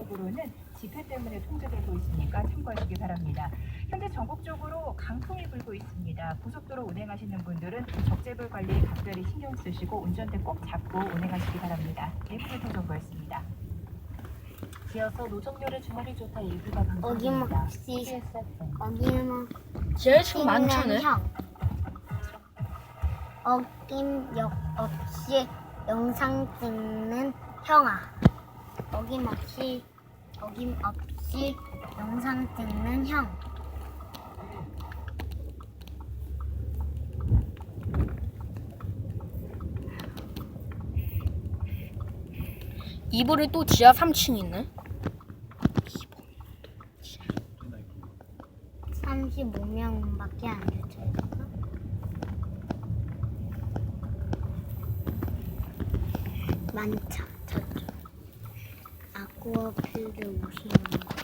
쪽으로는 지표 때문에 통제되고 있으니까 참고하시기 바랍니다. 현재 전국적으로 강풍이 불고 있습니다. 고속도로 운행하시는 분들은 적재불 관리 각별히 신경 쓰시고 운전대 꼭 잡고 운행하시기 바랍니다. 내부교통 정보였습니다. 이어서 노정렬의 주말이 좋다 일부가 방송됩니다. 어김없이 TBS FM. 어김없이 지하철 많잖아요. 형 어김 역 없이 영상 찍는 형아 어김없이 어김없이 영상 찍는 형 이불이 또 지하 3층 있네. 35명밖에 안 되죠. 많죠, 저 쪽. 아쿠아필드 오시는 거.